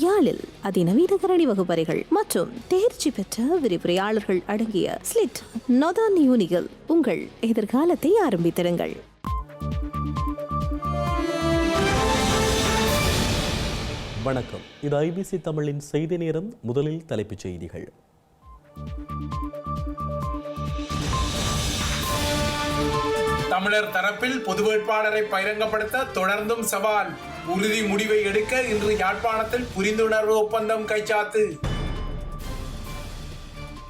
யாழில் அதிநவீன கரணி வகுப்பறைகள் மற்றும் தேர்ச்சி பெற்ற விரிவுரையாளர்கள் அடங்கிய ஸ்லிட் நொதான் யூனிகள் உங்கள் எதிர்காலத்தை ஆரம்பித்திருங்கள். வணக்கம். இது ஐபிசி தமிழின் செய்தி நேரம் முதலில் தலைப்புச் செய்திகள். தமிழர் தரப்பில் பொது வேட்பாளரை பகிரங்கப்படுத்த தொடர்ந்தும் சவால். உறுதி முடிவை எடுக்க இன்று யாழ்ப்பாணத்தில் புரிந்துணர்வு ஒப்பந்தம் கைச்சாத்து.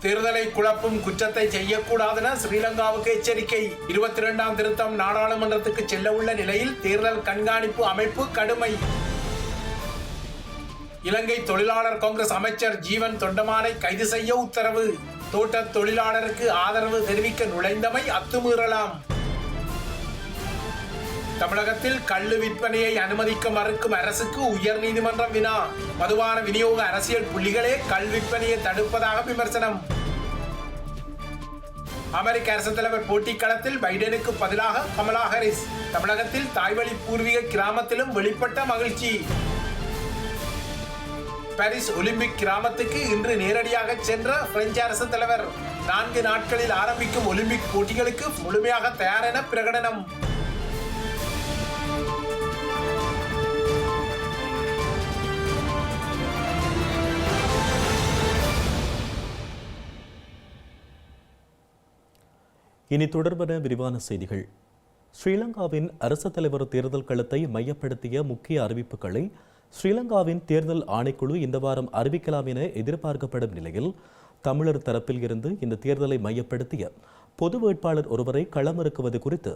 தேர்தலை குழப்பும் குற்றத்தை செய்யக்கூடாதென ஸ்ரீலங்காவுக்கு எச்சரிக்கை. இருபத்தி இரண்டாம் திருத்தம் நாடாளுமன்றத்துக்கு செல்ல உள்ள நிலையில் தேர்தல் கண்காணிப்பு அமைப்பு கடுமை. இலங்கை தொழிலாளர் காங்கிரஸ் அமைச்சர் ஜீவன் தொண்டமானை கைது செய்ய உத்தரவு. தோட்ட தொழிலாளருக்கு ஆதரவு தெரிவிக்க நுழைந்தமை அத்துமீறலாம். தமிழகத்தில் கள்ளு விற்பனையை அனுமதிக்க மறுக்கும் அரசுக்கு உயர் நீதிமன்றம் வினா. மதுவான விநியோக அரசியல் புள்ளிகளே கல் விற்பனையை தடுப்பதாக விமர்சனம். அமெரிக்க அரசு தலைவர் போட்டி களத்தில் பைடனுக்கு பதிலாக கமலா ஹாரிஸ். தமிழகத்தில் தாய்வழி பூர்வீக கிராமத்திலும் வெளிப்பட்ட மகிழ்ச்சி. பாரிஸ் ஒலிம்பிக் கிராமத்துக்கு இன்று நேரடியாக சென்ற பிரெஞ்சு அரசு தலைவர். நான்கு நாட்களில் ஆரம்பிக்கும் ஒலிம்பிக் போட்டிகளுக்கு முழுமையாக தயார் என பிரகடனம். இனி தொடர்பான விரிவான செய்திகள். ஸ்ரீலங்காவின் அரசு தலைவர் தேர்தல் களத்தை மையப்படுத்திய முக்கிய அறிவிப்புகளை ஸ்ரீலங்காவின் தேர்தல் ஆணைக்குழு இந்த வாரம் அறிவிக்கலாம் என எதிர்பார்க்கப்படும் நிலையில் தமிழர் தரப்பில் இருந்து இந்த தேர்தலை மையப்படுத்திய பொது வேட்பாளர் ஒருவரை களமிறக்குவது குறித்து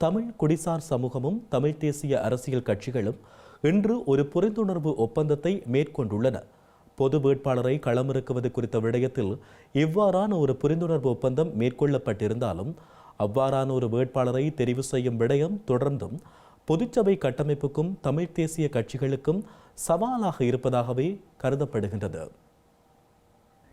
தமிழ் குடிசார் சமூகமும் தமிழ் தேசிய அரசியல் கட்சிகளும் இன்று ஒரு புரிந்துணர்வு ஒப்பந்தத்தை மேற்கொண்டுள்ளன. பொது வேட்பாளரை களமிறக்குவது குறித்த விடயத்தில் இவ்வாறான ஒரு புரிந்துணர்வு ஒப்பந்தம் மேற்கொள்ளப்பட்டிருந்தாலும் அவ்வாறான ஒரு வேட்பாளரை தெரிவு செய்யும் விடயம் தொடர்ந்தும் பொதுச்சபை கட்டமைப்புக்கும் தமிழ்த் தேசிய கட்சிகளுக்கும் சவாலாக இருப்பதாகவே கருதப்படுகின்றது.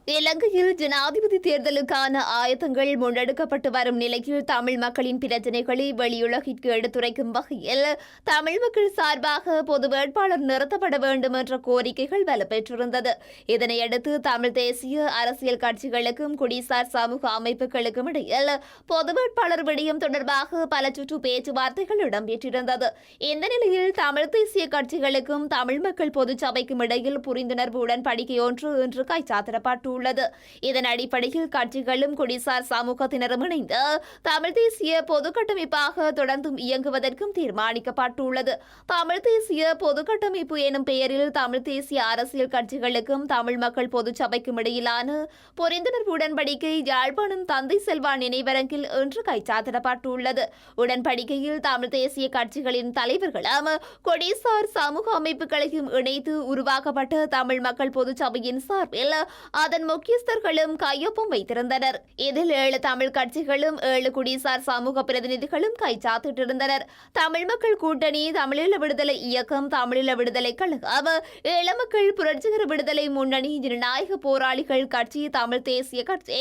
இலங்கையில் ஜனாதிபதி தேர்தலுக்கான ஆயத்தங்கள் முன்னெடுக்கப்பட்டு வரும் நிலையில் தமிழ் மக்களின் பிரச்சினைகளை வெளியுலகிற்கு எடுத்துரைக்கும் வகையில் தமிழ் மக்கள் சார்பாக பொது வேட்பாளர் நிறுத்தப்பட வேண்டும் என்ற கோரிக்கைகள் வலுப்பெற்றிருந்தது. இதனையடுத்து தமிழ் தேசிய அரசியல் கட்சிகளுக்கும் குடிசார் சமூக அமைப்புகளுக்கும் இடையில் பொது வேட்பாளர் விடயம் தொடர்பாக பல சுற்று பேச்சுவார்த்தைகள் இடம்பெற்றிருந்தது. இந்த நிலையில் தமிழ் தேசிய கட்சிகளுக்கும் தமிழ் மக்கள் பொதுச்சபைக்கும் இடையில் புரிந்துணர்வு உடன்படிக்கை ஒன்று இன்று கைச்சாத்திடப்பட்டுள்ளது இதன் அடிப்படையில் கட்சிகளும் குடிசார் சமூகத்தினரும் இணைந்து தமிழ் தேசிய பொது கட்டமைப்பாக தொடர்ந்தும் இயங்குவதற்கும் தீர்மானிக்கப்பட்டுள்ளது. தமிழ் தேசிய பொது கட்டமைப்பு எனும் பெயரில் தமிழ் தேசிய அரசியல் கட்சிகளுக்கும் தமிழ் மக்கள் பொதுச்சபைக்கும் இடையிலான புரிந்துணர்வு உடன்படிக்கை யாழ்ப்பாணம் தந்தை செல்வா நினைவரங்கில் இன்று கைச்சாத்திடப்பட்டுள்ளது. உடன்படிக்கையில் தமிழ் தேசிய கட்சிகளின் தலைவர்களும் கொடிசார் சமூக அமைப்புகளையும் இணைத்து உருவாக்கப்பட்ட தமிழ் மக்கள் பொதுச்சபையின் சார்பில் அதன் அதன் முக்கியஸ்தர்களும் கையொப்பம் வைத்திருந்தனர். இதில் ஏழு தமிழ் கட்சிகளும் ஏழு குடிசார் சமூக பிரதிநிதிகளும் கைச்சாத்திட்டிருந்தனர் தமிழ் மக்கள் கூட்டணி தமிழீழ விடுதலை இயக்கம் தமிழீழ விடுதலை கழகம் இளமக்கள் புரட்சிகர விடுதலை முன்னணி ஜனநாயக போராளிகள் கட்சி தமிழ் தேசிய கட்சி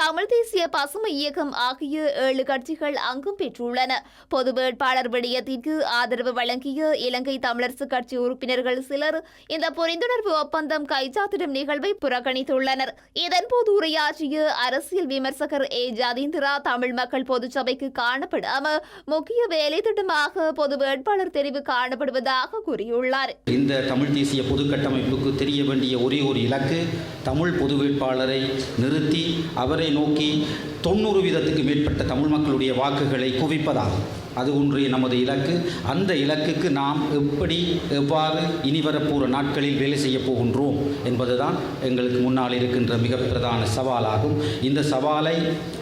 தமிழ் தேசிய பசுமை இயக்கம் ஆகிய ஏழு கட்சிகள் அங்கம் பெற்றுள்ளன. பொது வேட்பாளர் விடயத்திற்கு ஆதரவு வழங்கிய இலங்கை தமிழரசு கட்சி உறுப்பினர்கள் சிலர் இந்த புரிந்துணர்வு ஒப்பந்தம் கைச்சாத்திடும் நிகழ்வை புறக்கணித்துள்ளனர். இதன்போது உரையாற்றிய அரசியல் விமர்சகர் ஏ. ஜதீந்திரா தமிழ் மக்கள் பொதுச்சபைக்கு காணப்படாம முக்கிய வேலை திட்டமாக பொது வேட்பாளர் தெரிவு காணப்படுவதாக கூறியுள்ளார். இந்த தமிழ் தேசிய பொது கட்டமைப்புக்கு தெரிய வேண்டிய ஒரே ஒரு இலக்கு தமிழ் பொது வேட்பாளரை நிறுத்தி அவரை நோக்கி தொண்ணூறு வீதத்துக்கு மேற்பட்ட தமிழ் மக்களுடைய வாக்குகளை குவிப்பதாகும். அது ஒன்றே நமது இலக்கு. அந்த இலக்குக்கு நாம் எப்படி எவ்வாறு இனி வரப்போகிற நாட்களில் வேலை செய்ய போகின்றோம் என்பதுதான் எங்களுக்கு முன்னால் இருக்கின்ற மிக பிரதான சவாலாகும். இந்த சவாலை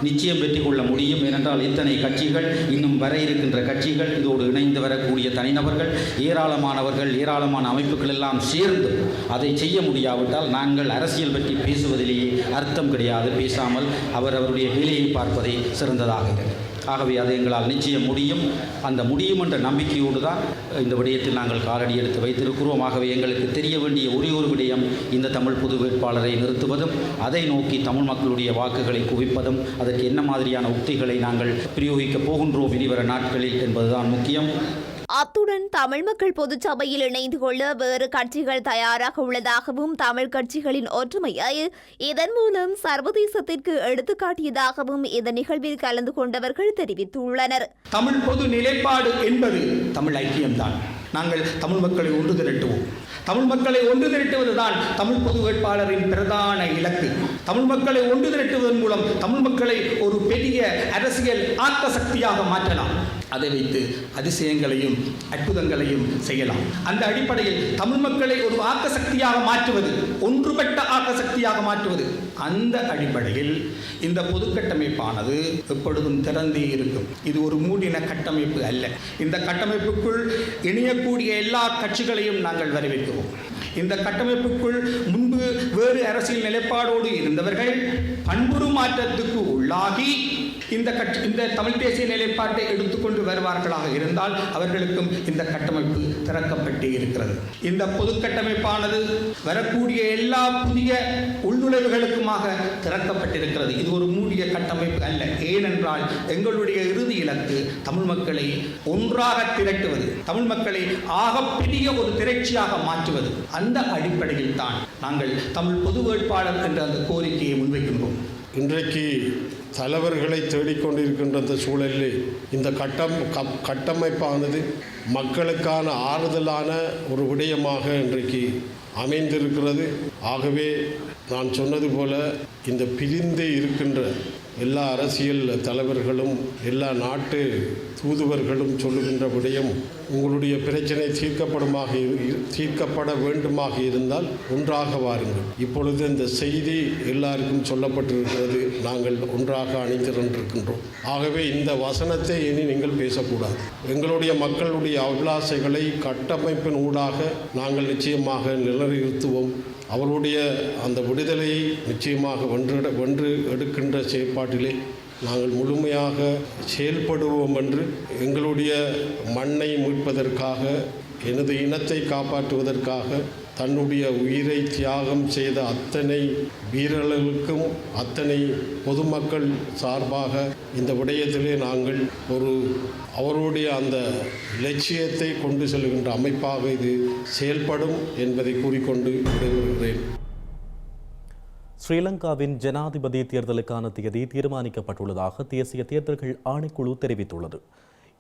நிச்சயம் வெற்றி கொள்ள முடியும். ஏனென்றால் இத்தனை கட்சிகள் இன்னும் வர இருக்கின்ற கட்சிகள் இதோடு இணைந்து வரக்கூடிய தனிநபர்கள் ஏராளமானவர்கள் ஏராளமான அமைப்புகள் எல்லாம் சேர்ந்து அதை செய்ய முடியாவிட்டால் நாங்கள் அரசியல் பற்றி பேசுவதிலேயே அர்த்தம் கிடையாது. பேசாமல் அவர் அவருடைய வேலையை பார்ப்பதே சிறந்ததாக இருக்கிறது ஆகவே அது எங்களால் நிச்சயம் முடியும். அந்த முடியும் என்ற நம்பிக்கையோடு தான் இந்த விடயத்தில் நாங்கள் காலடி எடுத்து வைத்திருக்கிறோம். ஆகவே எங்களுக்கு தெரிய வேண்டிய ஒரே ஒரு விடயம் இந்த தமிழ் பொது வேட்பாளரை நிறுத்துவதும் அதை நோக்கி தமிழ் மக்களுடைய வாக்குகளை குவிப்பதும் அதற்கு என்ன மாதிரியான உத்திகளை நாங்கள் பிரயோகிக்கப் போகின்றோம் இனிவர நாட்களில் என்பதுதான் முக்கியம். அத்துடன் தமிழ் மக்கள் பொதுச்சபையில் இணைந்து கொள்ள வேறு கட்சிகள் தயாராக உள்ளதாகவும் தமிழ் கட்சிகளின் ஒற்றுமையை இதன் மூலம் சர்வதேசத்திற்கு எடுத்துக்காட்டியதாகவும் இந்த நிகழ்வில் கலந்து கொண்டவர்கள் தெரிவித்துள்ளனர். தமிழ் பொது நிலைப்பாடு என்பது தமிழ் ஐக்கியம்தான். நாங்கள் தமிழ் மக்களை ஒன்று திரட்டுவோம். தமிழ் மக்களை ஒன்று திரட்டுவதுதான் தமிழ் பொது வேட்பாளரின் பிரதான இலக்கு. தமிழ் மக்களை ஒன்று திரட்டுவதன் மூலம் தமிழ் மக்களை ஒரு பெரிய அரசியல் ஆக்க சக்தியாக மாற்றலாம். அதை வைத்து அதிசயங்களையும் அற்புதங்களையும் செய்யலாம். அந்த அடிப்படையில் தமிழ் மக்களை ஒரு ஆக்க சக்தியாக மாற்றுவது ஒன்றுபட்ட ஆக்க சக்தியாக மாற்றுவது. அந்த அடிப்படையில் இந்த பொது கட்டமைப்பானது எப்பொழுதும் திறந்தே இருக்கும். இது ஒரு மூடின கட்டமைப்பு அல்ல. இந்த கட்டமைப்புக்குள் இணையக்கூடிய எல்லா கட்சிகளையும் நாங்கள் வரவேற்கிறோம். இந்த கட்டமைப்புக்குள் முன்பு வேறு அரசியல் நிலைப்பாடோடு இருந்தவர்கள் பண்புரு மாற்றத்துக்கு உள்ளாகி இந்த கட்சி இந்த தமிழ் தேசிய நிலைப்பாட்டை எடுத்துக்கொண்டு வருவார்களாக இருந்தால் அவர்களுக்கும் இந்த கட்டமைப்பு திறக்கப்பட்டே இருக்கிறது. இந்த பொது கட்டமைப்பானது வரக்கூடிய எல்லா புதிய உள்நுழைவுகளுக்குமாக திறக்கப்பட்டிருக்கிறது. இது ஒரு மூடிய கட்டமைப்பு அல்ல. ஏனென்றால் எங்களுடைய இறுதி இலக்கு தமிழ் மக்களை ஒன்றாக திரட்டுவது தமிழ் மக்களை ஆகப்பெரிய ஒரு திரட்சியாக மாற்றுவது. அந்த அடிப்படையில் தான் நாங்கள் தமிழ் பொது வேட்பாளர் என்ற அந்த கோரிக்கையை முன்வைக்கின்றோம். இன்றைக்கு தலைவர்களை தேடிக்கொண்டிருக்கின்ற அந்த சூழலில் இந்த கட்டம் கட்டமைப்பானது மக்களுக்கான ஆறுதலான ஒரு விடயமாக இன்றைக்கு அமைந்திருக்கிறது. ஆகவே நான் சொன்னது போல இந்த பிரிந்து இருக்கின்ற எல்லா அரசியல் தலைவர்களும் எல்லா நாட்டு தூதுவர்களும் சொல்லுகின்ற விடயம் உங்களுடைய பிரச்சனை தீர்க்கப்படுமாக தீர்க்கப்பட வேண்டுமாக இருந்தால் ஒன்றாக வாருங்கள். இப்பொழுது இந்த செய்தி எல்லாருக்கும் சொல்லப்பட்டிருக்கிறது. நாங்கள் ஒன்றாக அணிந்திருக்கின்றோம் ஆகவே இந்த வசனத்தை இனி நீங்கள் பேசக்கூடாது. எங்களுடைய மக்களுடைய அபிலாசைகளை கட்டமைப்பின் ஊடாக நாங்கள் நிச்சயமாக நிலைநிறுத்துவோம். அவருடைய அந்த விடுதலையை நிச்சயமாக வென்று வென்று எடுக்கின்ற செயற்பாட்டிலே நாங்கள் முழுமையாக செயல்படுவோம் என்று எங்களுடைய மண்ணை மீட்பதற்காக எனது இனத்தை காப்பாற்றுவதற்காக தன்னுடைய உயிரை தியாகம் செய்த அத்தனை வீரர்களுக்கும் அத்தனை பொதுமக்கள் சார்பாக இந்த விடயத்திலே நாங்கள் ஒரு அவருடைய அந்த லட்சியத்தை கொண்டு செல்கின்ற அமைப்பாக இது செயல்படும் என்பதை கூறிக்கொண்டு விடைபெறுகிறேன். ஸ்ரீலங்காவின் ஜனாதிபதி தேர்தலுக்கான தேதி தீர்மானிக்கப்பட்டுள்ளதாக தேசிய தேர்தல்கள் ஆணைக்குழு தெரிவித்துள்ளது.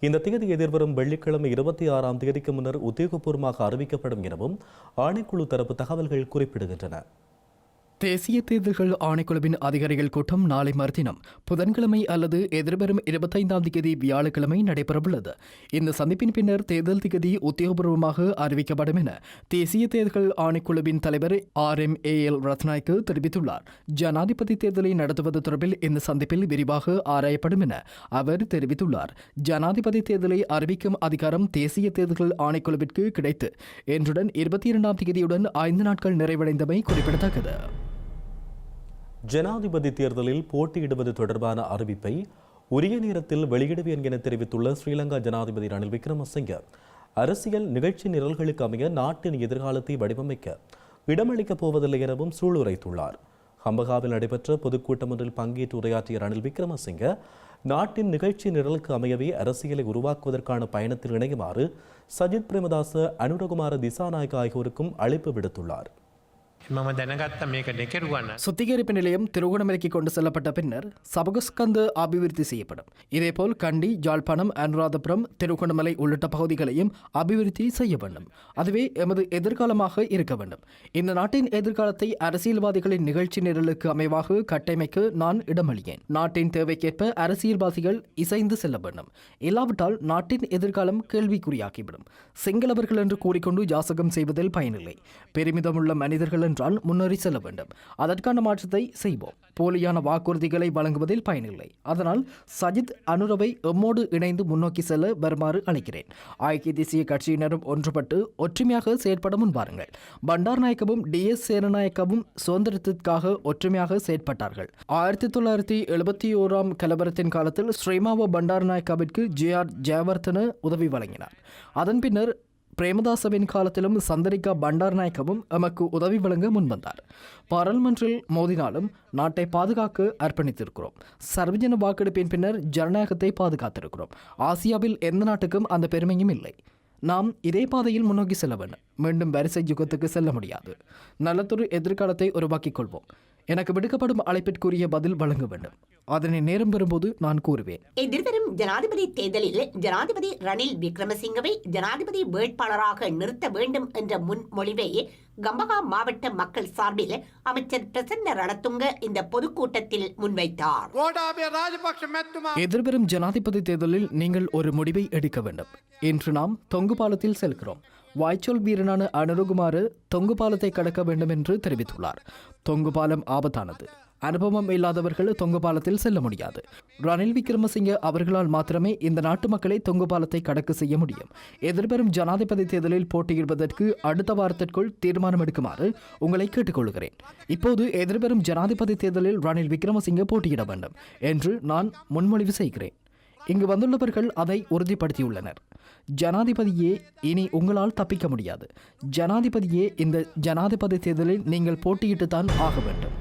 இந்த தேதி எதிர்வரும் வெள்ளிக்கிழமை இருபத்தி ஆறாம் தேதிக்கு முன்னர் உத்தியோகபூர்வமாக அறிவிக்கப்படும் எனவும் ஆணைக்குழு தரப்பு தகவல்கள் குறிப்பிடுகின்றன. தேசிய தேர்தல்கள் ஆணைக்குழுவின் அதிகாரிகள் கூட்டம் நாளை மறுதினம் புதன்கிழமை அல்லது எதிர்வரும் இருபத்தைந்தாம் தேதி வியாழக்கிழமை நடைபெறவுள்ளது. இந்த சந்திப்பின் பின்னர் தேர்தல் திகதி உத்தியோகபூர்வமாக அறிவிக்கப்படும் என தேசிய தேர்தல்கள் ஆணைக்குழுவின் தலைவர் ஆர் எம் ஏ எல் ரத்நாய்க்கு தெரிவித்துள்ளார். ஜனாதிபதி தேர்தலை நடத்துவது தொடர்பில் இந்த சந்திப்பில் விரிவாக ஆராயப்படும் என அவர் தெரிவித்துள்ளார். ஜனாதிபதி தேர்தலை அறிவிக்கும் அதிகாரம் தேசிய தேர்தல்கள் ஆணைக்குழுவிற்கு கிடைத்து என்றுடன் இருபத்தி இரண்டாம் தேதியுடன் ஐந்து நாட்கள் நிறைவடைந்தமை குறிப்பிடத்தக்கது. ஜனாதிபதி தேர்தலில் போட்டியிடுவது தொடர்பான அறிவிப்பை உரிய நேரத்தில் வெளியிடுவேன் என தெரிவித்துள்ள ஸ்ரீலங்கா ஜனாதிபதி ரணில் விக்ரமசிங்க அரசியல் நிகழ்ச்சி நிரல்களுக்கு அமைய நாட்டின் எதிர்காலத்தை வடிவமைக்க இடமளிக்கப் போவதில்லை எனவும் சூளுரைத்துள்ளார். ஹம்பகாவில் நடைபெற்ற பொதுக்கூட்டம் ஒன்றில் பங்கேற்று உரையாற்றிய ரணில் விக்ரமசிங்க நாட்டின் நிகழ்ச்சி நிரலுக்கு அமையவே அரசியலை உருவாக்குவதற்கான பயணத்தில் இணையுமாறு சஜித் பிரேமதாச அனுரகுமார திசாநாயக்க ஆகியோருக்கும் அழைப்பு விடுத்துள்ளார். මම දැනගත්ත මේක ඩෙකරුවන්න சுத்திகரிப்பு நிலையம் திருகோணமலைக்கு கொண்டு செல்லப்பட்ட பின்னர் சபகஸ்கந்து அபிவிருத்தி செய்யப்படும் இதேபோல் கண்டி ஜாழ்ப்பாணம் அனுராதபுரம் திருகோணமலை உள்ளிட்ட பகுதிகளையும் அபிவிருத்தி செய்ய வேண்டும் அதுவே எமது எதிர்காலமாக இருக்க வேண்டும் இந்த நாட்டின் எதிர்காலத்தை அரசியல்வாதிகளின் நிகழ்ச்சி நிரலுக்கு அமைவாக கட்டமைக்க நான் இடமளியேன் நாட்டின் தேவைக்கேற்ப அரசியல்வாதிகள் இசைந்து செல்ல வேண்டும் இல்லாவிட்டால் நாட்டின் எதிர்காலம் கேள்விக்குறியாகிவிடும் சிங்களவர்கள் என்று கூறிக்கொண்டு யாசகம் செய்வதில் பயனில்லை பெருமிதமுள்ள மனிதர்கள் என்றால் முன்னேறி செல்ல வேண்டும். அதற்கான மாற்றத்தை செய்வோம். போலியான வாக்குறுதிகளை வழங்குவதில் பயனில்லை. அதனால் சஜித் அனுரவை எம்மோடு இணைந்து முன்னோக்கி செல்ல வருமாறு அழைக்கிறேன். ஐக்கிய தேசிய கட்சியினரும் ஒன்றுபட்டு ஒற்றுமையாக செயற்பட முன்வாருங்கள் பண்டார் நாயக்கவும் டி எஸ் சேரநாயக்கவும் சுதந்திரத்திற்காக ஒற்றுமையாக செயற்பட்டார்கள். ஆயிரத்தி தொள்ளாயிரத்தி எழுபத்தி ஓராம் கலவரத்தின் காலத்தில் ஸ்ரீமாவோ பண்டார் நாயக்காவிற்கு ஜே ஆர் ஜெயவர்தன உதவி வழங்கினார். அதன் பின்னர் பிரேமதாசவின் காலத்திலும் சந்தரிகா பண்டாரநாயக்கவும் எமக்கு உதவி வழங்க முன்வந்தார். பாராளுமன்றில் மோதினாலும் நாட்டை பாதுகாக்க அர்ப்பணித்திருக்கிறோம். சர்வஜன வாக்கெடுப்பின் பின்னர் ஜனநாயகத்தை பாதுகாத்திருக்கிறோம். ஆசியாவில் எந்த நாட்டுக்கும் அந்த பெருமையும் இல்லை. நாம் இதே பாதையில் முன்னோக்கி செல்ல வேண்டும் மீண்டும் வரிசை யுகத்துக்கு செல்ல முடியாது. நல்லதொரு எதிர்காலத்தை உருவாக்கிக் கொள்வோம். எனக்கு விடுக்கப்படும் அழைப்பிற்குரிய பதில் வழங்க வேண்டும். அதனை நேரம் வரும்போது நான் கூறுவேன். எதிர்வரும் ஜனாதிபதி தேர்தலில் ஜனாதிபதி ரணில் விக்ரமசிங்கவை ஜனாதிபதி வேட்பாளராக நிறுத்த வேண்டும் என்ற முன்மொழிவை கம்பகா மாவட்ட மக்கள் சார்பில் அமைச்சர் பிரசன்ன ரணதுங்க இந்த பொதுக்கூட்டத்தில் முன்வைத்தார். எதிர்வரும் ஜனாதிபதி தேர்தலில் நீங்கள் ஒரு முடிவை எடுக்க வேண்டும். இன்று நாம் தொங்கு பாலத்தில் செல்கிறோம். வாய்ச்சொல் வீரனான அனுருகுமாறு தொங்கு பாலத்தை கடக்க வேண்டும் என்று தெரிவித்துள்ளார். தொங்கு பாலம் ஆபத்தானது. அனுபவம் இல்லாதவர்கள் தொங்கு பாலத்தில் செல்ல முடியாது. ரணில் விக்ரமசிங்க அவர்களால் மாத்திரமே இந்த நாட்டு மக்களை தொங்கு பாலத்தை கடக்க செய்ய முடியும். எதிர்வரும் ஜனாதிபதி தேர்தலில் போட்டியிடுவதற்கு அடுத்த வாரத்திற்குள் தீர்மானம் எடுக்குமாறு உங்களை கேட்டுக்கொள்கிறேன். இப்போது எதிர்வரும் ஜனாதிபதி தேர்தலில் ரணில் விக்ரமசிங்க போட்டியிட வேண்டும் என்று நான் முன்மொழிவு செய்கிறேன். இங்கு வந்துள்ளவர்கள் அதை உறுதிப்படுத்தியுள்ளனர். ஜனாதிபதியே இனி உங்களால் தப்பிக்க முடியாது. ஜனாதிபதியே இந்த ஜனாதிபதி தேர்தலில் நீங்கள் போட்டியிட்டுத்தான் ஆக வேண்டும்.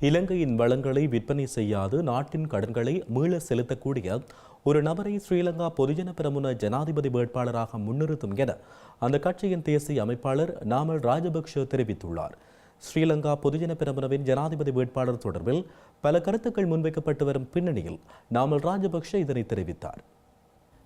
இலங்கையின் வளங்களை விற்பனை செய்யாது நாட்டின் கடன்களை மீள செலுத்தக்கூடிய ஒரு நபரை ஸ்ரீலங்கா பொதுஜன பிரமுன ஜனாதிபதி வேட்பாளராக முன்னிறுத்தும் என அந்த கட்சியின் தேசிய அமைப்பாளர் நாமல் ராஜபக்ஷ தெரிவித்துள்ளார். ஸ்ரீலங்கா பொதுஜன பிரமுனவின் ஜனாதிபதி வேட்பாளர் தொடர்பில் பல கருத்துக்கள் முன்வைக்கப்பட்டு வரும் பின்னணியில் நாமல் ராஜபக்ஷ இதனை தெரிவித்தார்.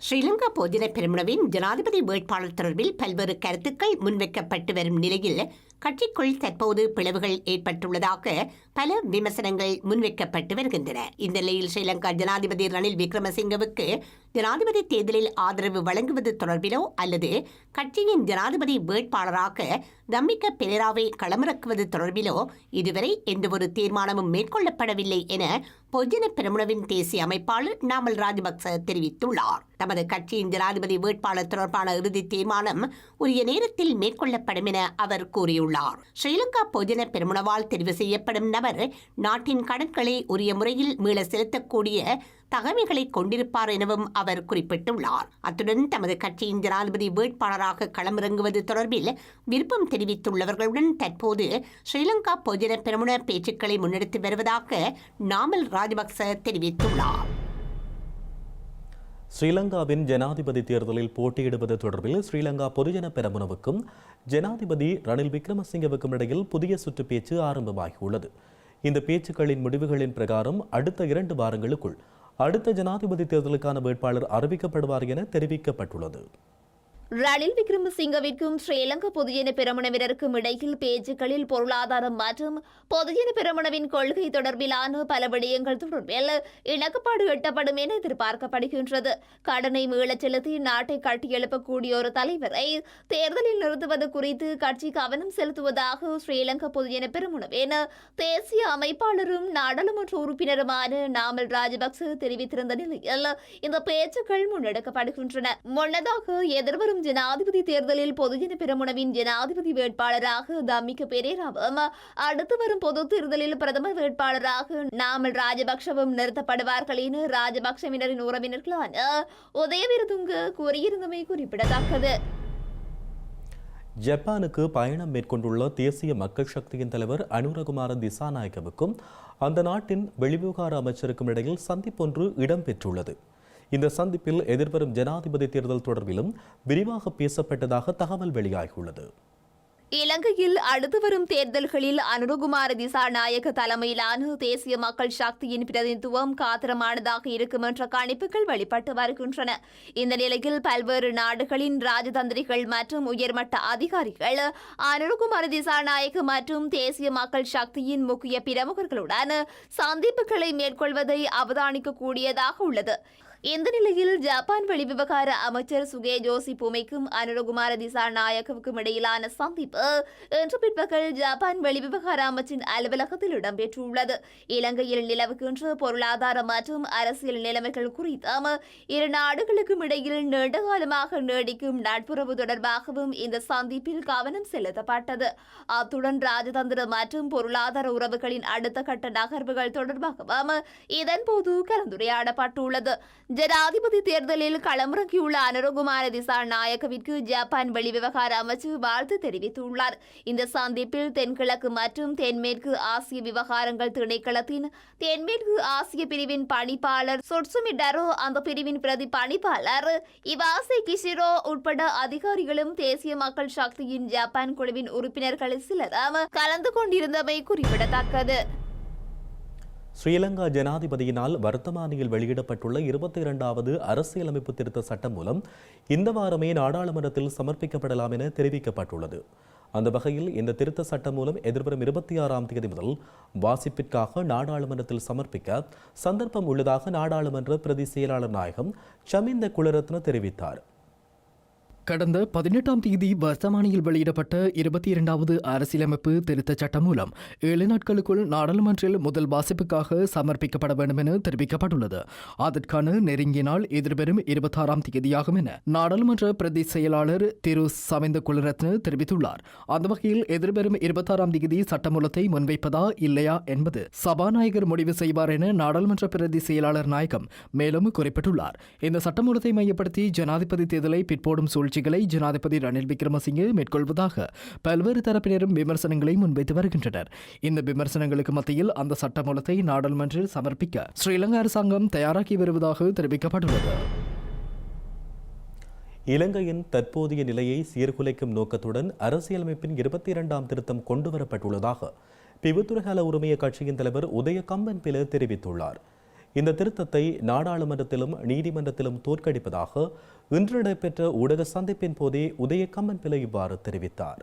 ஸ்ரீலங்கா பொதுஜன பெருமளவின் ஜனாதிபதி வேட்பாளர் தொடர்பில் பல்வேறு கருத்துக்கள் முன்வைக்கப்பட்டு வரும் நிலையில் கட்சிக்குள் தற்போது பிளவுகள் ஏற்பட்டுள்ளதாக பல விமர்சனங்கள் முன்வைக்கப்பட்டு வருகின்றன. இந்த நிலையில் ஸ்ரீலங்கா ஜனாதிபதி ரணில் விக்ரமசிங்கவுக்கு ஜனாதிபதி தேர்தலில் ஆதரவு வழங்குவது தொடர்பிலோ அல்லது கட்சியின் ஜனாதிபதி வேட்பாளராக தம்மிக்க பெரேராவை களமிறக்குவது தொடர்பிலோ இதுவரை எந்தவொரு தீர்மானமும் மேற்கொள்ளப்படவில்லை என பொதுஜன பெருமுனவின் தேசிய அமைப்பாளர் நாமல் ராஜபக்ச தெரிவித்துள்ளார். தமது கட்சியின் ஜனாதிபதி வேட்பாளர் தொடர்பான இறுதி தீர்மானம் உரிய நேரத்தில் மேற்கொள்ளப்படும் என அவர் கூறியுள்ளார். ஸ்ரீலங்கா பொதுஜன பெருமுனவால் தெரிவு செய்யப்படும் நபர் நாட்டின் கடன்களை உரிய முறையில் மீள செலுத்தக்கூடிய தகமைகளை கொண்டிருப்பார் எனவும் அவர் குறிப்பிட்டுள்ளார். அத்துடன் தமது கட்சியின் ஜனாதிபதி வேட்பாளராக களமிறங்குவது தொடர்பில் விருப்பம் தெரிவித்துள்ளவர்களுடன் தற்போது ஸ்ரீலங்கா பொதுஜன பெருமுன பேச்சுக்களை முன்னெடுத்து வருவதாக நாமல் ராஜபக்ச தெரிவித்துள்ளார். ஸ்ரீலங்காவின் ஜனாதிபதி தேர்தலில் போட்டியிடுவது தொடர்பில் ஸ்ரீலங்கா பொதுஜன பெரமுனவுக்கும் ஜனாதிபதி ரணில் விக்ரமசிங்கவுக்கும் இடையில் புதிய சுற்று பேச்சு ஆரம்பமாகியுள்ளது. இந்த பேச்சுக்களின் முடிவுகளின் பிரகாரம் அடுத்த இரண்டு வாரங்களுக்குள் அடுத்த ஜனாதிபதி தேர்தலுக்கான வேட்பாளர் அறிவிக்கப்படுவார் என தெரிவிக்கப்பட்டுள்ளது. ரணில் விக்ரமசிங்கவிற்கும் ஸ்ரீலங்கா பொதுஜன பெரமுனவினருக்கும் இடையில் பேச்சுக்களில் பொருளாதாரம் மற்றும் பொதுஜன பெரமுனவின் கொள்கை தொடர்பிலான பல விடயங்கள் தொடர்பில் இணக்கப்பாடு எட்டப்படும் என எதிர்பார்க்கப்படுகின்றது. கடனை மீளச் செலுத்தி நாட்டை கட்டியெழுப்பக்கூடிய ஒரு தலைவரை தேர்தலில் நிறுத்துவது குறித்து கட்சி கவனம் செலுத்துவதாக ஸ்ரீலங்கா பொதுஜன பெரமுனவின் தேசிய அமைப்பாளரும் நாடாளுமன்ற உறுப்பினருமான நாமல் ராஜபக்ச தெரிவித்திருந்த நிலையில் இந்த பேச்சுக்கள் முன்னெடுக்கப்படுகின்றன. முன்னதாக எதிர்வரும் ஜனாதிபதி தேர்தலில் பொதுஜன பெருமுனவின் ஜனாதிபதி வேட்பாளராக தமிக்க பெரேராவும் அடுத்து வரும் பொது தேர்தலில் பிரதமர் வேட்பாளராக நாமல் ராஜபக்ஷவும் நிறுத்தப்படுவார்கள் என ராஜபக்ஷவினரின் உறவினர்களான உதயவிருதுங்க கூறியிருந்தமை குறிப்பிடத்தக்கது. ஜப்பானுக்கு பயணம் மேற்கொண்டுள்ள தேசிய மக்கள் சக்தியின் தலைவர் அனுரகுமார திசாநாயக்கவுக்கும் அந்த நாட்டின் வெளிவிவகார அமைச்சருக்கும் இடையில் சந்திப்பொன்று இடம்பெற்றுள்ளது. இந்த சந்திப்பில் எதிர்வரும் ஜனாதிபதி தேர்தல் தொடர்பிலும் விரிவாக பேசப்பட்டதாக தகவல் வெளியாகியுள்ளது. இலங்கையில் அடுத்து வரும் தேர்தல்களில் அனுரகுமார திசாநாயக தலைமையிலான தேசிய மக்கள் சக்தியின் பிரதிநிதித்துவம் காத்திரமானதாக இருக்கும் என்ற கணிப்புகள் வெளிப்பட்டு வருகின்றன. இந்த நிலையில் பல்வேறு நாடுகளின் ராஜதந்திரிகள் மற்றும் உயர்மட்ட அதிகாரிகள் அனுரகுமார திசாநாயக மற்றும் தேசிய மக்கள் சக்தியின் முக்கிய பிரமுகர்களுடன் சந்திப்புகளை மேற்கொள்வதை அவதானிக்கக்கூடியதாக உள்ளது. இந்த நிலையில் ஜப்பான் வெளிவிவகார அமைச்சர் சுகே ஜோசி பூமைக்கும் அனுரகுமார திசா திசாநாயக்கவுக்கும் இடையிலான சந்திப்பு இன்று பிற்பகல் ஜப்பான் வெளிவிவகார அமைச்சின் அலுவலகத்தில் இடம்பெற்றுள்ளது. இலங்கையில் நிலவுகின்ற பொருளாதார மற்றும் அரசியல் நிலைமைகள் குறித்தும் இரு நாடுகளுக்கும் இடையில் நீண்டகாலமாக நீடிக்கும் நட்புறவு தொடர்பாகவும் இந்த சந்திப்பில் கவனம் செலுத்தப்பட்டது. அத்துடன் ராஜதந்திர மற்றும் பொருளாதார உறவுகளின் அடுத்த கட்ட நகர்வுகள் தொடர்பாகவும் இதன்போது கலந்துரையாடப்பட்டுள்ளது. ஜனாதிபதி தேர்தலில் களமிறங்கியுள்ள அனுரகுமார திசாநாயக்கவிற்கு ஜப்பான் வெளிவிவகார அமைச்சு வாழ்த்து தெரிவித்துள்ளார். இந்த சந்திப்பில் தென்கிழக்கு மற்றும் தென்மேற்கு ஆசிய விவகாரங்கள் திணைக்களத்தின் தென்மேற்கு ஆசிய பிரிவின் பணிப்பாளர் சொட்சுமி டரோ அந்த பிரிவின் பிரதி பணிப்பாளர் இவாசை கிஷிரோ உட்பட அதிகாரிகளும் தேசிய மக்கள் சக்தியின் ஜப்பான் குழுவின் உறுப்பினர்கள் சிலரும் கலந்து கொண்டிருந்தமை குறிப்பிடத்தக்கது. ஸ்ரீலங்கா ஜனாதிபதியினால் வர்த்தமானியில் வெளியிடப்பட்டுள்ள இருபத்தி இரண்டாவது அரசியலமைப்பு திருத்த சட்டம் மூலம் இந்த வாரமே நாடாளுமன்றத்தில் சமர்ப்பிக்கப்படலாம் என தெரிவிக்கப்பட்டுள்ளது. அந்த வகையில் இந்த திருத்த சட்டம் மூலம் எதிர்வரும் இருபத்தி ஆறாம் தேதி முதல் வாசிப்பிற்காக நாடாளுமன்றத்தில் சமர்ப்பிக்க சந்தர்ப்பம் உள்ளதாக நாடாளுமன்ற பிரதி செயலாளர் நாயகம் சமிந்த குலரத்ன தெரிவித்தார். கடந்த பதினெட்டாம் தேதி வர்த்தமானியில் வெளியிடப்பட்ட இருபத்தி இரண்டாவது அரசியலமைப்பு திருத்தச் சட்டம் மூலம் ஏழு நாட்களுக்குள் நாடாளுமன்றில் முதல் வாசிப்புக்காக சமர்ப்பிக்கப்பட வேண்டும் என தெரிவிக்கப்பட்டுள்ளது. அதற்கான நெருங்கிய நாள் எதிர்வரும் இருபத்தாறாம் தேதியாகும் என நாடாளுமன்ற பிரதி செயலாளர் திரு சமிந்த குலரத்ன தெரிவித்துள்ளார். அந்த வகையில் எதிர்வரும் இருபத்தாறாம் தேதி சட்டமூலத்தை முன்வைப்பதா இல்லையா என்பது சபாநாயகர் முடிவு செய்வார் என நாடாளுமன்ற பிரதி செயலாளர் நாயகம் மேலும் குறிப்பிட்டுள்ளார். இந்த சட்டமூலத்தை மையப்படுத்தி ஜனாதிபதி தேர்தலை பிற்போடும் முயற்சிகளை ஜனாதிபதி ரணில் விக்ரமசிங்கே மேற்கொள்வதாக பல்வேறு தரப்பினரும் விமர்சனங்களை முன்வைத்து வருகின்றனர். இந்த விமர்சனங்களுக்கு மத்தியில் அந்த சட்டமூலத்தை நாடாளுமன்றில் சமர்ப்பிக்க ஸ்ரீலங்கா அரசாங்கம் தயாராகி வருவதாக தெரிவிக்கப்பட்டுள்ளது. இலங்கையின் தற்போதைய நிலையை சீர்குலைக்கும் நோக்கத்துடன் அரசியலமைப்பின் இருபத்தி இரண்டாம் திருத்தம் கொண்டுவரப்பட்டுள்ளதாக பிபுத்துரகால உரிமைய கட்சியின் தலைவர் உதய கம்பன் பில தெரிவித்துள்ளார். இந்த திருத்தத்தை நாடாளுமன்றத்திலும் நீதிமன்றத்திலும் தோற்கடிப்பதாக இன்று நடைபெற்ற ஊடக சந்திப்பின் போதே உதய கம்பன் பில இவ்வாறு தெரிவித்தார்.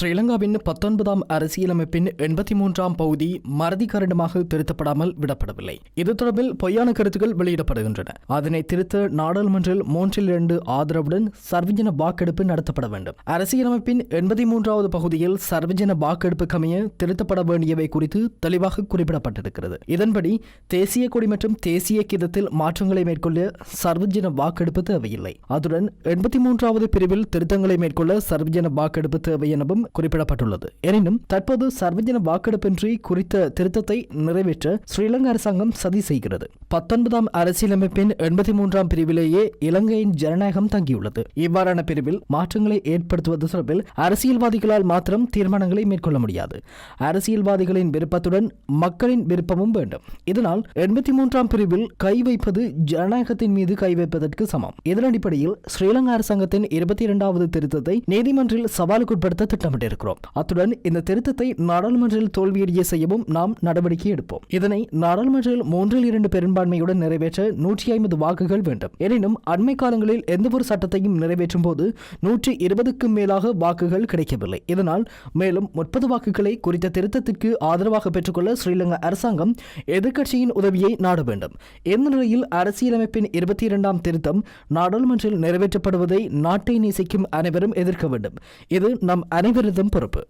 ஸ்ரீலங்காவின் பத்தொன்பதாம் அரசியலமைப்பின் எண்பத்தி மூன்றாம் பகுதி மறதி காரணமாக திருத்தப்படாமல் விடப்படவில்லை. இது தொடர்பில் பொய்யான கருத்துக்கள் வெளியிடப்படுகின்றன. அதனை திருத்த நாடாளுமன்றில் மூன்றில் இரண்டு ஆதரவுடன் சர்வஜன வாக்கெடுப்பு நடத்தப்பட வேண்டும். அரசியலமைப்பின் எண்பத்தி மூன்றாவது பகுதியில் சர்வஜன வாக்கெடுப்பு கமைய திருத்தப்பட வேண்டியவை குறித்து தெளிவாக குறிப்பிடப்பட்டிருக்கிறது. இதன்படி தேசிய கொடி மற்றும் தேசிய கீதத்தில் மாற்றங்களை மேற்கொள்ள சர்வஜன வாக்கெடுப்பு வாக்கெடுப்பு தேவையில்லை. அதுடன் எண்பத்தி மூன்றாவது பிரிவில் திருத்தங்களை மேற்கொள்ள சர்வஜன வாக்கெடுப்பு தேவை எனவும் குறிப்பிடப்பட்டுள்ளது. எனினும் தற்போது சர்வஜன வாக்கெடுப்பின்றி குறித்த திருத்தத்தை நிறைவேற்ற ஸ்ரீலங்கா அரசாங்கம் சதி செய்கிறது. பத்தொன்பதாம் அரசியலமைப்பின் எண்பத்தி மூன்றாம் பிரிவிலேயே இலங்கையின் ஜனநாயகம் தங்கியுள்ளது. இவ்வாறான பிரிவில் மாற்றங்களை ஏற்படுத்துவது தொடர்பில் அரசியல்வாதிகளால் மாத்திரம் தீர்மானங்களை மேற்கொள்ள முடியாது. அரசியல்வாதிகளின் விருப்பத்துடன் மக்களின் விருப்பமும் வேண்டும். இதனால் எண்பத்தி மூன்றாம் பிரிவில் கை வைப்பது ஜனநாயகத்தின் மீது கை வைப்பதற்கு சமம் இதன் அடிப்படையில் ஸ்ரீலங்கா அரசாங்கத்தின் இருபத்தி இரண்டாவது திருத்தத்தை நீதிமன்றில் சவாலுக்குட்படுத்த திட்டமிட்டிருக்கிறோம். அத்துடன் இந்த திருத்தத்தை நாடாளுமன்றில் தோல்வியடைய செய்யவும் நாம் நடவடிக்கை எடுப்போம். இதனை நாடாளுமன்றில் மூன்றில் இரண்டு பெரும்பான்மையுடன் நிறைவேற்ற நூற்றி ஐம்பது வாக்குகள் வேண்டும். எனினும் அண்மை காலங்களில் எந்தவொரு சட்டத்தையும் நிறைவேற்றும் போது நூற்றி இருபதுக்கும் மேலாக வாக்குகள் கிடைக்கவில்லை. இதனால் மேலும் முப்பது வாக்குகளை குறித்த திருத்தத்திற்கு ஆதரவாக பெற்றுக்கொள்ள ஸ்ரீலங்கா அரசாங்கம் எதிர்க்கட்சியின் உதவியை நாட வேண்டும். இந்த நிலையில் அரசியலமைப்பின் இருபத்தி இரண்டாம் திருத்தம் நாடாளுமன்றில் நிறைவேற்றப்படுவதை நாட்டை நேசிக்கும் அனைவரும் எதிர்க்க வேண்டும். இது நம் அனைவரதும் பொறுப்பு.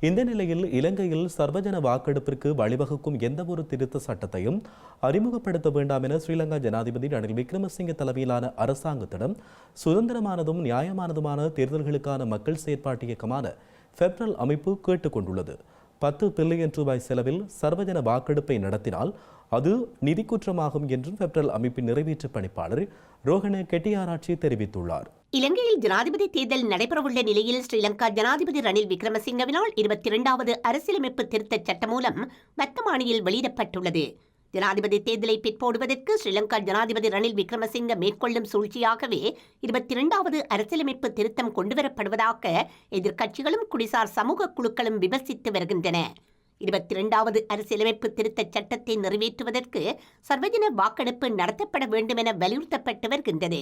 இந்த நிலையில் இலங்கையில் சர்வஜன வாக்கெடுப்பிற்கு வழிவகுக்கும் எந்தவொரு திருத்த சட்டத்தையும் அறிமுகப்படுத்த வேண்டாம் என ஸ்ரீலங்கா ஜனாதிபதி ரணில் விக்ரமசிங்க தலைமையிலான அரசாங்கத்திடம் சுதந்திரமானதும் நியாயமானதுமான தேர்தல்களுக்கான மக்கள் செயற்பாட்டு இயக்கமான ஃபெப்ரல் அமைப்பு கேட்டுக்கொண்டுள்ளது. பத்து பில்லியன் ரூபாய் செலவில் சர்வஜன வாக்கெடுப்பை நடத்தினால் அது நிதி குற்றமாகும் என்றும் பெப்ரல் அமைப்பின் நிறைவேற்று பணிப்பாளர் ரோஹன கெட்டியாராட்சி தெரிவித்துள்ளார். இலங்கையில் ஜனாதிபதி தேர்தல் நடைபெறவுள்ள நிலையில் ஸ்ரீலங்கா ஜனாதிபதி ரணில் விக்ரமசிங்கவினால் இருபத்தி இரண்டாவது அரசியலமைப்பு திருத்தச் சட்டம் மூலம் வர்த்தமானியில் வெளியிடப்பட்டுள்ளது. ஜனாதிபதி தேர்தலை பிற்போடுவதற்கு ஸ்ரீலங்கா ஜனாதிபதி ரணில் விக்ரமசிங்க மேற்கொள்ளும் சூழ்ச்சியாகவே இருபத்தி இரண்டாவது அரசியலமைப்பு திருத்தம் கொண்டுவரப்படுவதாக எதிர்க்கட்சிகளும் குடிசார் சமூக குழுக்களும் விமர்சித்து வருகின்றன. இருபத்தி இரண்டாவது அரசியலமைப்பு திருத்தச் சட்டத்தை நிறைவேற்றுவதற்கு சர்வஜன வாக்கெடுப்பு நடத்தப்பட வேண்டும் என வலியுறுத்தப்பட்டு வருகின்றது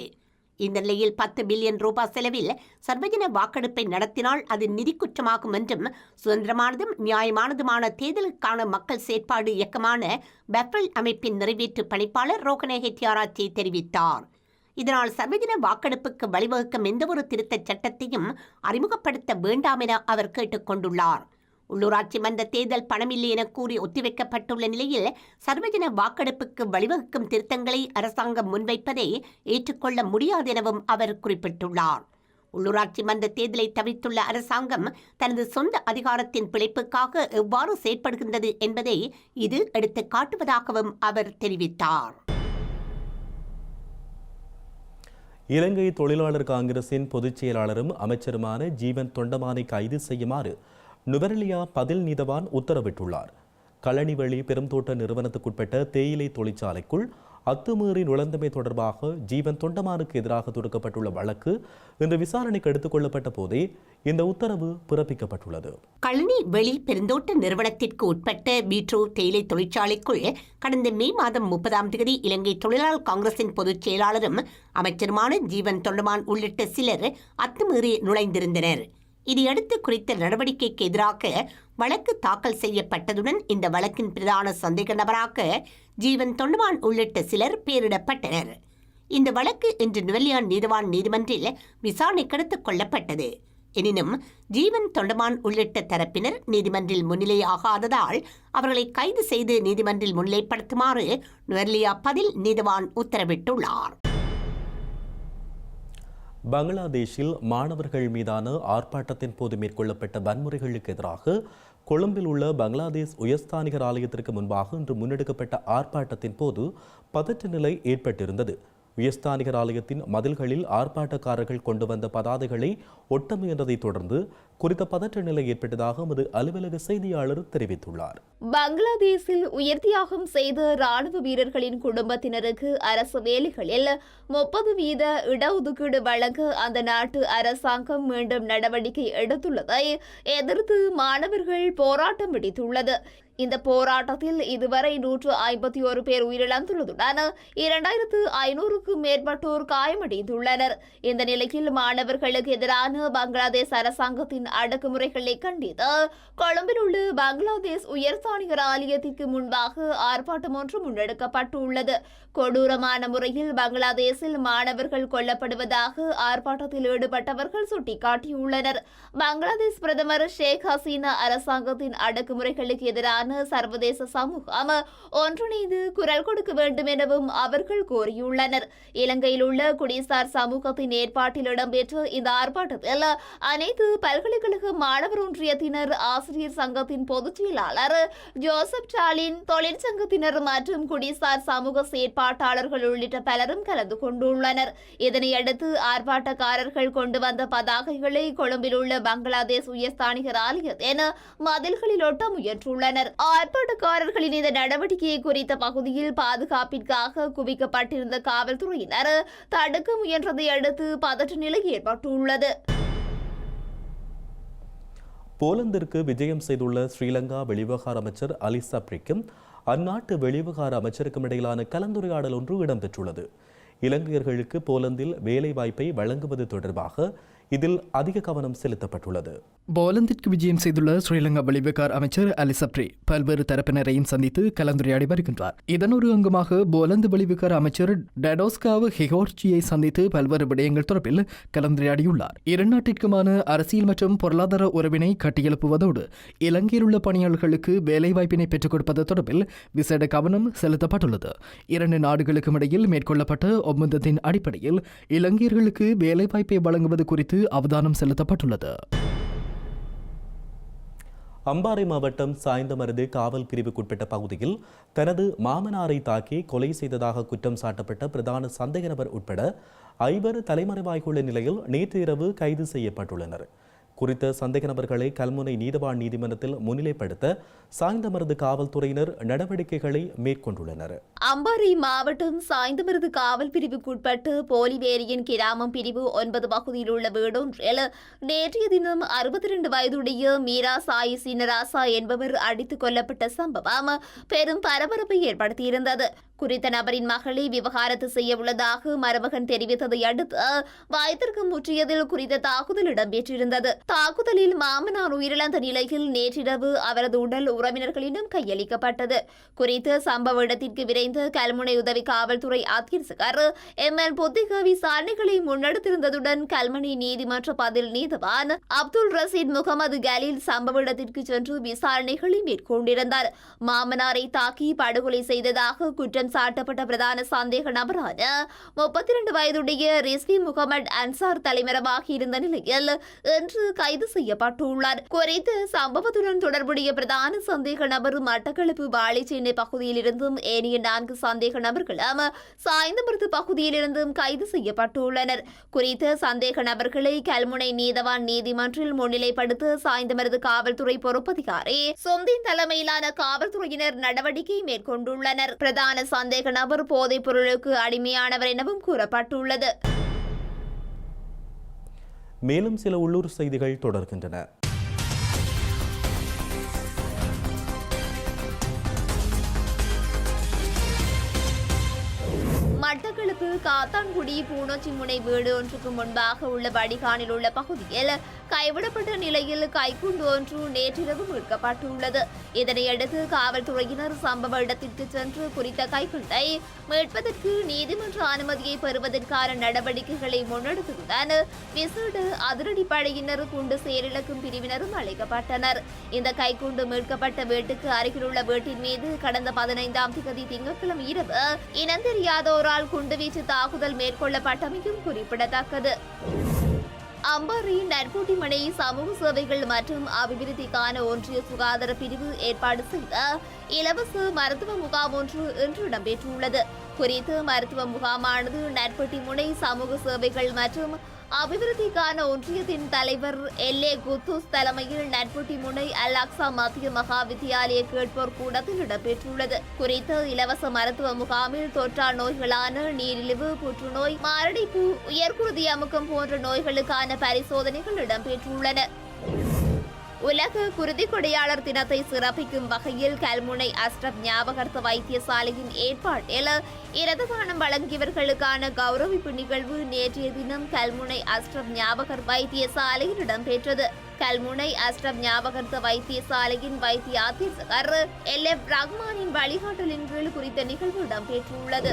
இந்த நிலையில் பத்து பில்லியன் ரூபாய் செலவில் சர்வஜன வாக்கெடுப்பை நடத்தினால் அது நிதி குற்றமாகும் என்றும் சுதந்திரமானதும் நியாயமானதுமான தேர்தலுக்கான மக்கள் செயற்பாடு இயக்கமான பெஃபல் அமைப்பின் நிறைவேற்று பணிப்பாளர் ரோகனே ஹெட்டியாராச்சி தெரிவித்தார். இதனால் சர்வஜன வாக்கெடுப்புக்கு வழிவகுக்கும் எந்தவொரு திருத்தச் சட்டத்தையும் அறிமுகப்படுத்த வேண்டாம் என அவர் கேட்டுக் கொண்டுள்ளார். உள்ளூராட்சி மன்ற தேர்தல் பணமில்லை என கூறி ஒத்திவைக்கப்பட்டுள்ள நிலையில் சர்வஜன வாக்கெடுப்புக்கு வழிவகுக்கும் திருத்தங்களை அரசாங்கம் முன்வைப்பதை ஏற்றுக்கொள்ள முடியாது எனவும் அவர் குறிப்பிட்டுள்ளார். உள்ளூராட்சி மன்ற தேர்தலை தவிர்த்துள்ள அரசாங்கம் தனது சொந்த அதிகாரத்தின் பிழைப்புக்காக எவ்வாறு செயற்படுகின்றது என்பதை இது எடுத்துக் காட்டுவதாகவும் அவர் தெரிவித்தார். இலங்கை தொழிலாளர் காங்கிரசின் பொதுச் செயலாளரும் அமைச்சருமான ஜீவன் தொண்டமானை கைது செய்யுமாறு நுவரெலியா பதில் நீதவான் உத்தரவிட்டுள்ளார். களனிவழி பெருந்தோட்ட நிறுவனத்துக்குட்பட்ட தேயிலை தொழிற்சாலைக்குள் அத்துமீறி நுழைந்தமை தொடர்பாக ஜீவன் தொண்டமானுக்கு எதிராக தொடுக்கப்பட்டுள்ள வழக்கு இன்று விசாரணைக்கு எடுத்துக் கொள்ளப்பட்ட போதே இந்த உத்தரவு பிறப்பிக்கப்பட்டுள்ளது. கழனி வெளி பெருந்தோட்ட நிறுவனத்திற்கு உட்பட்ட பீட்ரோ தேயிலை தொழிற்சாலைக்குள் கடந்த மே மாதம் முப்பதாம் தேதி இலங்கை தொழிலாளர் காங்கிரசின் பொதுச் செயலாளரும் அமைச்சருமான ஜீவன் தொண்டமான் உள்ளிட்ட சிலர் அத்துமீறி நுழைந்திருந்தனர். இதையடுத்து குறித்த நடவடிக்கைக்கு எதிராக வழக்கு தாக்கல் செய்யப்பட்டதுடன் இந்த வழக்கின் பிரதான சந்தேக நபராக ஜீவன் தொண்டமான் உள்ளிட்ட சிலர் பெயரிடப்பட்டனர். இந்த வழக்கு இன்று நுவலியான் நீதவான் நீதிமன்றில் விசாரணை கடத்துக் கொள்ளப்பட்டது. எனினும் ஜீவன் தொண்டமான் உள்ளிட்ட தரப்பினர் நீதிமன்றில் முன்னிலையாகாததால் அவர்களை கைது செய்து நீதிமன்றில் முன்னிலைப்படுத்துமாறு நுவர்லியா பதில் நீதவான் உத்தரவிட்டுள்ளார். பங்களாதேஷில் மாணவர்கள் மீதான ஆர்ப்பாட்டத்தின் போது மேற்கொள்ளப்பட்ட வன்முறைகளுக்கு எதிராக கொழும்பில் உள்ள பங்களாதேஷ் உயர்ஸ்தானிகர் ஆலயத்திற்கு முன்பாக இன்று முன்னெடுக்கப்பட்ட ஆர்ப்பாட்டத்தின் போது பதற்ற நிலை ஏற்பட்டிருந்தது. உயர்ஸ்தானிகர் ஆலயத்தின் மதில்களில் ஆர்ப்பாட்டக்காரர்கள் கொண்டு வந்த பதாதைகளை ஒட்ட முயன்றதைத் தொடர்ந்து குறித்த பதற்ற நிலை ஏற்பட்டதாக எமது அலுவலக செய்தியாளர் தெரிவித்துள்ளார். பங்களாதேஷில் உயிர் செய்த ராணுவ வீரர்களின் குடும்பத்தினருக்கு அரசு வேலைகளில் முப்பது வீத இடஒதுக்கீடு வழங்க அந்த நாட்டு அரசாங்கம் மீண்டும் நடவடிக்கை எடுத்துள்ளதை எதிர்த்து மாணவர்கள் போராட்டம் விடுத்துள்ளது. இந்த போராட்டத்தில் இதுவரை நூற்று ஐம்பத்தி ஒரு பேர் உயிரிழந்துள்ளதுடன் இரண்டாயிரத்து ஐநூறுக்கும் மேற்பட்டோர் காயமடைந்துள்ளனர். இந்த நிலையில் மாணவர்களுக்கு எதிரான பங்களாதேஷ் அரசாங்கத்தின் அடக்குமுறைகளை கண்டித்து கொழும்பில் உள்ள பங்களாதேஷ் உயர்ஸ்தானிகர் ஆலயத்திற்கு முன்பாக ஆர்ப்பாட்டம் ஒன்று முன்னெடுக்கப்பட்டுள்ளது. கொடூரமான முறையில் பங்களாதேஷில் மாணவர்கள் கொல்லப்படுவதாக ஆர்ப்பாட்டத்தில் ஈடுபட்டவர்கள் சுட்டிக்காட்டியுள்ளனர். பங்களாதேஷ் பிரதமர் ஷேக் ஹசீனா அரசாங்கத்தின் அடக்குமுறைகளுக்கு எதிரான சர்வதேச சமூகம் ஒன்றிணைந்து குரல் கொடுக்க வேண்டும் எனவும் அவர்கள் கோரியுள்ளனர். இலங்கையில் உள்ள குடிசார் சமூகத்தின் ஏற்பாட்டில் இடம்பெற்ற இந்த ஆர்ப்பாட்டத்தில் அனைத்து பல்கலைக்கழக மாணவர் ஒன்றியத்தினர் ஆசிரியர் சங்கத்தின் பொதுச் செயலாளர் ஜோசப் ஸ்டாலின் தொழிற்சங்கத்தினர் மற்றும் குடிசார் சமூக ஆர்ப்பாட்டாளர்கள் உள்ளிட்ட பலரும் கலந்து கொண்டுள்ளனர். இதனையடுத்து ஆர்ப்பாட்டக்காரர்கள் கொண்டு வந்த பதாகைகளை கொழும்பில் உள்ள பங்களாதேஷ் உயர்ஸ்தானிகர் ஆலயத்தின் மதில்களில் ஒட்ட முயன்றுள்ளனர். ஆர்ப்பாட்டக்காரர்களின் இந்த நடவடிக்கையை குறித்த பகுதியில் பாதுகாப்பிற்காக குவிக்கப்பட்டிருந்த காவல்துறையினர் தடுக்க முயன்றதை அடுத்து பதற்ற நிலை ஏற்பட்டுள்ளது. போலந்திற்கு விஜயம் செய்துள்ள ஸ்ரீலங்கா வெளிவிவகார அமைச்சர் அலிசா பிரிக்கும் அந்நாட்டு வெளிவுகார அமைச்சருக்கும் இடையிலான கலந்துரையாடல் ஒன்று இடம்பெற்றுள்ளது. இலங்கையர்களுக்கு போலந்தில் வேலைவாய்ப்பை வழங்குவது தொடர்பாக இதில் அதிக கவனம் செலுத்தப்பட்டுள்ளது. போலந்திற்கு விஜயம் செய்துள்ள ஸ்ரீலங்கா வெளிவிகார் அமைச்சர் அலிசப்ரி பல்வேறு தரப்பினரையும் சந்தித்து கலந்துரையாடி வருகின்றார். இதன் ஒரு அங்கமாக போலந்து வெளிவிகார் அமைச்சர் டடோஸ்காவ் ஹிகோர்ச்சியை சந்தித்து பல்வேறு விடயங்கள் தொடர்பில் கலந்துரையாடியுள்ளார். இரு நாட்டிற்குமான அரசியல் மற்றும் பொருளாதார உறவினை கட்டியெழுப்புவதோடு இலங்கையில் உள்ள பணியாளர்களுக்கு வேலைவாய்ப்பினை பெற்றுக் கொடுப்பது தொடர்பில் விசேட கவனம் செலுத்தப்பட்டுள்ளது. இரண்டு நாடுகளுக்கும் இடையில் மேற்கொள்ளப்பட்ட ஒப்பந்தத்தின் அடிப்படையில் இலங்கையர்களுக்கு வேலைவாய்ப்பை வழங்குவது குறித்து அவதானம் செலுத்தப்பட்டுள்ளது. அம்பாறை மாவட்டம் சாய்ந்தமருது காவல் பிரிவுக்குட்பட்ட பகுதியில் தனது மாமனாரை தாக்கி கொலை செய்ததாக குற்றம் சாட்டப்பட்ட பிரதான சந்தேக நபர் உட்பட ஐவர் தலைமறைவாகியுள்ள நிலையில் நேற்று இரவு கைது செய்யப்பட்டுள்ளனர். குறித்த சந்தேக நபர்களை கல்முனை நீதவான் நீதிமன்றத்தில் முன்னிலைப்படுத்த சாய்ந்தமருது காவல்துறையினர் நடவடிக்கைகளை மேற்கொண்டுள்ளனர். அம்பாறை மாவட்டம் சாய்ந்தமருது காவல் பிரிவுக்குட்பட்டு போலிவேரியின் கிராமம் பிரிவு ஒன்பது பகுதியில் உள்ள வீடொன்றில் நேற்றைய தினம் அறுபத்தி ரெண்டு வயதுடைய மீரா சாயி சீனராசா என்பவர் அடித்துக் கொல்லப்பட்ட சம்பவம் பெரும் பரபரப்பை ஏற்படுத்தியிருந்தது. குறித்த நபரின் மகளை விவகாரத்து செய்ய உள்ளதாக மருமகன் தெரிவித்ததை அடுத்து வயதிற்கு முற்றியதில் குறித்த தாக்குதல் இடம்பெற்றிருந்தது. தாக்குதலில் மாமனார் உயிரிழந்த நிலையில் நேற்றிரவு அவரது உடல் உறவினர்களிடம் கையளிக்கப்பட்டது. குறித்து சம்பவ இடத்திற்கு விரைந்த கல்முனை உதவி காவல்துறை அத்தியட்சகர் எம். எல் பொத்திக விசாரணைகளை முன்னெடுத்திருந்ததுடன் கல்முனை நீதிமன்ற பதில் நீதவான் அப்துல் ரசீத் முகமது கலீல் சம்பவ இடத்திற்கு சென்று விசாரணைகளை மேற்கொண்டிருந்தார். மாமனாரை தாக்கி படுகொலை செய்ததாக குற்றம் சாட்டப்பட்ட பிரதான சந்தேக நபரான முப்பத்தி இரண்டு வயதுடைய ரிஸ்வி முகமது அன்சார் தலைமறைவாகி இருந்த நிலையில் இன்று கைது செய்யப்பட்டுள்ளார். குறித்த சம்பவத்துடன் தொடர்புடைய பிரதான சந்தேக நபர் மட்டக்களப்பு வாழைச்சேனை பகுதியில் இருந்தும் ஏனைய நான்கு சந்தேக நபர்களும் சாய்ந்தமருது பகுதியில் இருந்தும் கைது செய்யப்பட்டுள்ளனர். குறித்த சந்தேக நபர்களை கல்முனை நீதவான் நீதிமன்றில் முன்னிலைப்படுத்த சாய்ந்தமருது காவல்துறை பொறுப்பதிகாரி சொந்தின் தலைமையிலான காவல்துறையினர் நடவடிக்கை மேற்கொண்டுள்ளனர். பிரதான சந்தேக நபர் போதைப் பொருளுக்கு அடிமையானவர் எனவும் கூறப்பட்டுள்ளது. மேலும் சில உள்ளூர் செய்திகள் தொடர்கின்றன. மட்டக்களப்பு காத்தான்குடி பூனோச்சி முனை வீடு ஒன்றுக்கு முன்பாக உள்ள வடிகானில் உள்ள பகுதியில் கைவிடப்பட்ட நிலையில் கைக்குண்டு ஒன்று நேற்றிரவு மீட்கப்பட்டுள்ளது. இதனையடுத்து காவல்துறையினர் சம்பவ இடத்திற்கு சென்று குறித்த கைக்குண்டை மீட்பதற்கு நீதிமன்ற அனுமதியை பெறுவதற்கான நடவடிக்கைகளை முன்னெடுத்துடன் விசேட அதிரடிப்படையினர் குண்டு செயலிழக்கும் பிரிவினரும் அழைக்கப்பட்டனர். இந்த கைக்குண்டு மீட்கப்பட்ட வீட்டுக்கு அருகிலுள்ள வீட்டின் மீது கடந்த பதினைந்தாம் திகதி திங்கட்கிழமை இரவு இனந்தெரியாதோரால் குண்டுவீச்சு தாக்குதல் மேற்கொள்ளப்பட்டமையும் குறிப்பிடத்தக்கது. அம்பாரி நற்பூட்டிமனை சமூக சேவைகள் மற்றும் அபிவிருத்திக்கான ஒன்றிய சுகாதார பிரிவு ஏற்பாடு செய்த இலவச மருத்துவ முகாம் ஒன்று இன்று இடம்பெற்றுள்ளது. குறித்து மருத்துவ முகாமானது நற்பட்டிமுனை சமூக சேவைகள் மற்றும் அபிவிருத்திக்கான ஒன்றியத்தின் தலைவர் எல் ஏ குத்தூஸ் தலைமையில் நட்புட்டி முனை அல் அக்ஸா மத்திய மகா வித்தியாலய கேட்போர் கூடத்தில் இடம்பெற்றுள்ளது. குறித்த இலவச மருத்துவ முகாமில் தொற்றா நோய்களான நீரிழிவு புற்றுநோய் மாரடைப்பு உயர்குருதி அமுக்கம் போன்ற நோய்களுக்கான பரிசோதனைகள் இடம்பெற்றுள்ளன. உலக குருதி கொடையாளர் தினத்தை சிறப்பிக்கும் வகையில் கல்முனை அஸ்ரப் ஞாபகார்த்த வைத்தியசாலையின் ஏற்பாட்டில் இரததானம் வழங்கியவர்களுக்கான கௌரவிப்பு நிகழ்வு நேற்றைய தினம் கல்முனை அஸ்ரப் ஞாபகர் வைத்தியசாலையில் இடம்பெற்றது. கல்முனை அஸ்ரப் ஞாபகர்த்த வைத்தியசாலையின் வைத்திய ஆதீசகர் எல். எஃப். ரஹ்மானின் வழிகாட்டலின் கீழ் குறித்த நிகழ்வு இடம்பெற்றுள்ளது.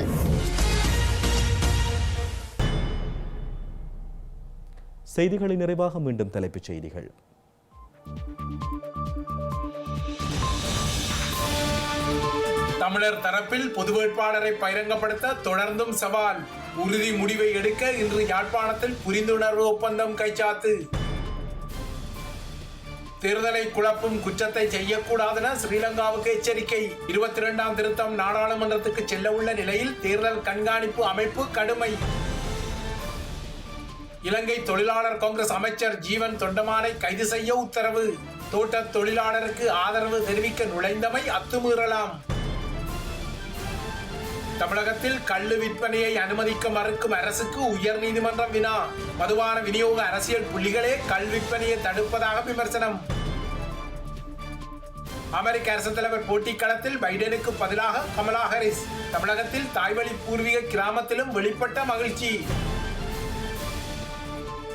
செய்திகளின் நிறைவாக மீண்டும் தலைப்புச் செய்திகள். தமிழர் தரப்பில் பொது வேட்பாளரை பகிரங்கப்படுத்த தொடர்ந்தும் சவால். உறுதி முடிவை எடுக்க இன்று யாழ்ப்பாணத்தில் புரிந்துணர்வு ஒப்பந்தம் கைச்சாத்து. தேர்தலை குழப்பும் குற்றத்தை செய்யக்கூடாதென ஸ்ரீலங்காவுக்கு எச்சரிக்கை. இருபத்தி இரண்டாம் திருத்தம் நாடாளுமன்றத்துக்கு செல்ல உள்ள நிலையில் தேர்தல் கண்காணிப்பு அமைப்பு கடுமை. இலங்கை தொழிலாளர் காங்கிரஸ் அமைச்சர் ஜீவன் தொண்டமானை கைது செய்ய உத்தரவு. தோட்ட தொழிலாளருக்கு ஆதரவு தெரிவிக்க நுழைந்தமை அத்துமீறலாம். தமிழகத்தில் கள்ளு விற்பனையை அனுமதிக்க மறுக்கும் அரசுக்கு உயர்நீதிமன்றம் வினா. மதுவான விநியோக அரசியல் புள்ளிகளே கல் விற்பனையை தடுப்பதாக விமர்சனம். அமெரிக்க அரசு தலைவர் போட்டிக்களத்தில் பைடனுக்கு பதிலாக கமலா ஹாரிஸ். தமிழகத்தில் தாய்வழி பூர்வீக கிராமத்திலும் வெளிப்பட்ட மகிழ்ச்சி.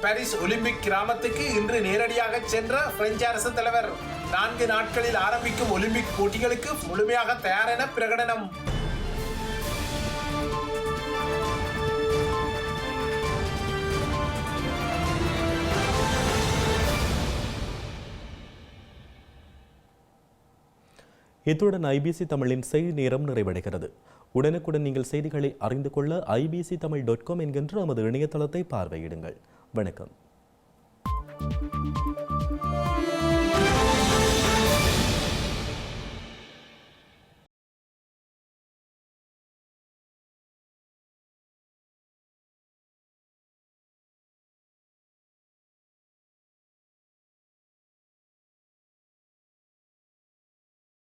பாரிஸ் ஒலிம்பிக் கிராமத்துக்கு இன்று நேரடியாக சென்ற பிரெஞ்சு அரசு தலைவர். நான்கு நாட்களில் ஆரம்பிக்கும் ஒலிம்பிக் போட்டிகளுக்கு முழுமையாக தயார் என பிரகடனம். இத்துடன் ஐபிசி தமிழின் செய்தி நேரம் நிறைவடைகிறது. உடனுக்குடன் நீங்கள் செய்திகளை அறிந்து கொள்ள ஐபிசி தமிழ் டாட் காம் என்கின்ற நமது இணையதளத்தை பார்வையிடுங்கள். வணக்கம்.